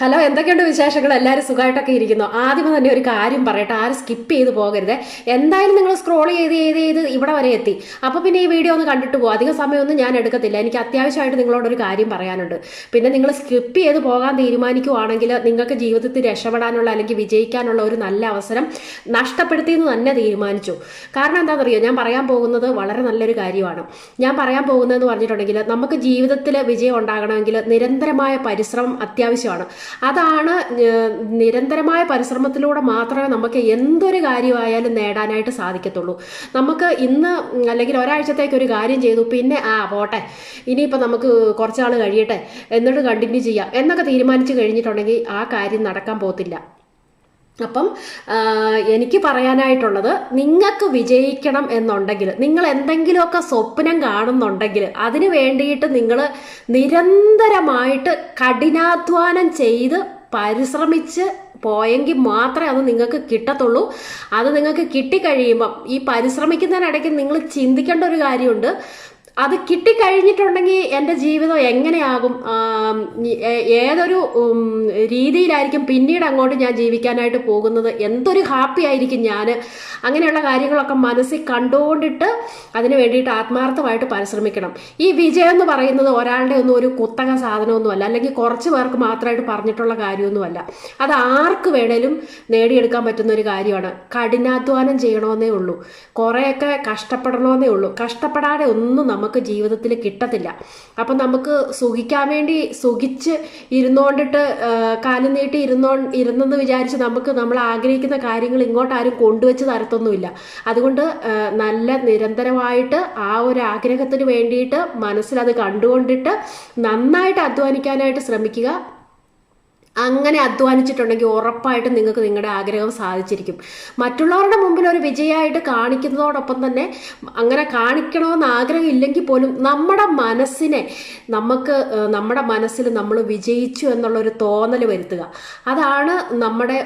Hello എന്തൊക്കെയുണ്ട് വിശേഷങ്ങൾ? എല്ലാവരും സുഖമായിട്ടൊക്കെ ഇരിക്കുന്നു. ആദ്യമേ തന്നെ ഒരു കാര്യം പറയട്ടെ ആരും സ്കിപ്പ് ചെയ്ത് പോകരുത്. എന്തായാലും നിങ്ങൾ സ്ക്രോൾ ചെയ്ത് ചെയ്ത് ചെയ്ത് ഇവിടെ വരെ എത്തി. അപ്പോൾ പിന്നെ ഈ വീഡിയോ ഒന്ന് കണ്ടിട്ട് പോകും അധികം സമയമൊന്നും ഞാൻ എടുക്കത്തില്ല. എനിക്ക് അത്യാവശ്യമായിട്ട് നിങ്ങളോടൊരു കാര്യം പറയാനുണ്ട്. പിന്നെ നിങ്ങൾ സ്കിപ്പ് ചെയ്ത് പോകാൻ തീരുമാനിക്കുവാണെങ്കിൽ നിങ്ങൾക്ക് ജീവിതത്തിൽ രക്ഷപ്പെടാനുള്ള അല്ലെങ്കിൽ വിജയിക്കാനുള്ള ഒരു നല്ല അവസരം നഷ്ടപ്പെടുത്തിയെന്ന് തന്നെ തീരുമാനിച്ചു. കാരണം എന്താണെന്നറിയോ? ഞാൻ പറയാൻ പോകുന്നത് വളരെ നല്ലൊരു കാര്യമാണ്. ഞാൻ പറയാൻ പോകുന്നതെന്ന് പറഞ്ഞിട്ടുണ്ടെങ്കിൽ നമുക്ക് ജീവിതത്തിൽ വിജയം ഉണ്ടാകണമെങ്കിൽ നിരന്തരമായ പരിശ്രമം അത്യാവശ്യമാണ്. അതാണ് നിരന്തരമായ പരിശ്രമത്തിലൂടെ മാത്രമേ നമുക്ക് എന്തൊരു കാര്യമായാലും നേടാനായിട്ട് സാധിക്കത്തുള്ളൂ. നമുക്ക് ഇന്ന് അല്ലെങ്കിൽ ഒരാഴ്ചത്തേക്ക് ഒരു കാര്യം ചെയ്തു പിന്നെ ആ പോട്ടെ ഇനിയിപ്പോൾ നമുക്ക് കുറച്ചാൾ കഴിയട്ടെ എന്നിട്ട് കണ്ടിന്യൂ ചെയ്യാം എന്നൊക്കെ തീരുമാനിച്ചു കഴിഞ്ഞിട്ടുണ്ടെങ്കിൽ ആ കാര്യം നടക്കാൻ പോകത്തില്ല. അപ്പം എനിക്ക് പറയാനായിട്ടുള്ളത് നിങ്ങൾക്ക് വിജയിക്കണം എന്നുണ്ടെങ്കിൽ നിങ്ങൾ എന്തെങ്കിലുമൊക്കെ സ്വപ്നം കാണുന്നുണ്ടെങ്കിൽ അതിന് വേണ്ടിയിട്ട് നിങ്ങൾ നിരന്തരമായിട്ട് കഠിനാധ്വാനം ചെയ്ത് പരിശ്രമിച്ച് പോയെങ്കിൽ മാത്രമേ അത് നിങ്ങൾക്ക് കിട്ടത്തുള്ളൂ. അത് നിങ്ങൾക്ക് കിട്ടിക്കഴിയുമ്പം ഈ പരിശ്രമിക്കുന്നതിനിടയ്ക്ക് നിങ്ങൾ ചിന്തിക്കേണ്ട ഒരു കാര്യമുണ്ട്. അത് കിട്ടിക്കഴിഞ്ഞിട്ടുണ്ടെങ്കിൽ എന്റെ ജീവിതം എങ്ങനെയാകും? ഏതൊരു രീതിയിലായിരിക്കും പിന്നീട് അങ്ങോട്ട് ഞാൻ ജീവിക്കാനായിട്ട് പോകുന്നത്? എന്തൊരു ഹാപ്പി ആയിരിക്കും ഞാൻ അങ്ങനെയുള്ള കാര്യങ്ങളൊക്കെ മനസ്സിൽ കണ്ടുകൊണ്ടിട്ട് അതിന് വേണ്ടിയിട്ട് ആത്മാർത്ഥമായിട്ട് പരിശ്രമിക്കണം. ഈ വിജയം എന്ന് പറയുന്നത് ഒരാളുടെ ഒന്നും ഒരു കുത്തക സാധനമൊന്നുമല്ല. അല്ലെങ്കിൽ കുറച്ച് പേർക്ക് മാത്രമായിട്ട് പറഞ്ഞിട്ടുള്ള കാര്യമൊന്നുമല്ല. അത് ആർക്ക് വേണേലും നേടിയെടുക്കാൻ പറ്റുന്ന ഒരു കാര്യമാണ്. കഠിനാധ്വാനം ചെയ്യണമെന്നേ ഉള്ളൂ. കുറേയൊക്കെ കഷ്ടപ്പെടണമെന്നേ ഉള്ളൂ. കഷ്ടപ്പെടാതെ ഒന്നും നമുക്ക് ജീവിതത്തിൽ കിട്ടത്തില്ല. അപ്പം നമുക്ക് സുഖിക്കാൻ വേണ്ടി സുഖിച്ച് ഇരുന്നുകൊണ്ടിട്ട് കാലം നീട്ടി ഇരുന്നോ ഇരുന്നെന്ന് വിചാരിച്ച് നമുക്ക് നമ്മൾ ആഗ്രഹിക്കുന്ന കാര്യങ്ങൾ ഇങ്ങോട്ട് ആരും കൊണ്ടുവച്ച് തരത്തൊന്നുമില്ല. അതുകൊണ്ട് നല്ല നിരന്തരമായിട്ട് ആ ഒരു ആഗ്രഹത്തിന് വേണ്ടിയിട്ട് മനസ്സിലത് കണ്ടുകൊണ്ടിട്ട് നന്നായിട്ട് അധ്വാനിക്കാനായിട്ട് ശ്രമിക്കുക. അങ്ങനെ അധ്വാനിച്ചിട്ടുണ്ടെങ്കിൽ ഉറപ്പായിട്ടും നിങ്ങൾക്ക് നിങ്ങളുടെ ആഗ്രഹം സാധിച്ചിരിക്കും. മറ്റുള്ളവരുടെ മുമ്പിൽ ഒരു വിജയമായിട്ട് കാണിക്കുന്നതോടൊപ്പം തന്നെ അങ്ങനെ കാണിക്കണമെന്ന് ആഗ്രഹം ഇല്ലെങ്കിൽ പോലും നമ്മുടെ മനസ്സിനെ നമുക്ക് നമ്മുടെ മനസ്സിൽ നമ്മൾ വിജയിച്ചു എന്നുള്ളൊരു തോന്നൽ വരുത്തുക. അതാണ് നമ്മുടെ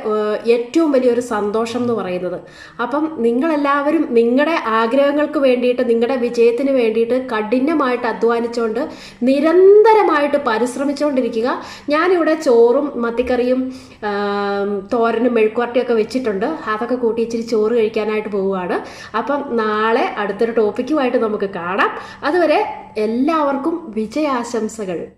ഏറ്റവും വലിയൊരു സന്തോഷം എന്ന് പറയുന്നത്. അപ്പം നിങ്ങളെല്ലാവരും നിങ്ങളുടെ ആഗ്രഹങ്ങൾക്ക് വേണ്ടിയിട്ട് നിങ്ങളുടെ വിജയത്തിന് വേണ്ടിയിട്ട് കഠിനമായിട്ട് അധ്വാനിച്ചുകൊണ്ട് നിരന്തരമായിട്ട് പരിശ്രമിച്ചുകൊണ്ടിരിക്കുക. ഞാനിവിടെ ചോറും മത്തിക്കറിയും തോരനും മെഴുക്കുവരട്ടിയൊക്കെ വെച്ചിട്ടുണ്ട്. അതൊക്കെ കൂട്ടി ഇച്ചിരി ചോറ് കഴിക്കാനായിട്ട് പോവുകയാണ്. അപ്പം നാളെ അടുത്തൊരു ടോപ്പിക്കുമായിട്ട് നമുക്ക് കാണാം. അതുവരെ എല്ലാവർക്കും വിജയാശംസകൾ.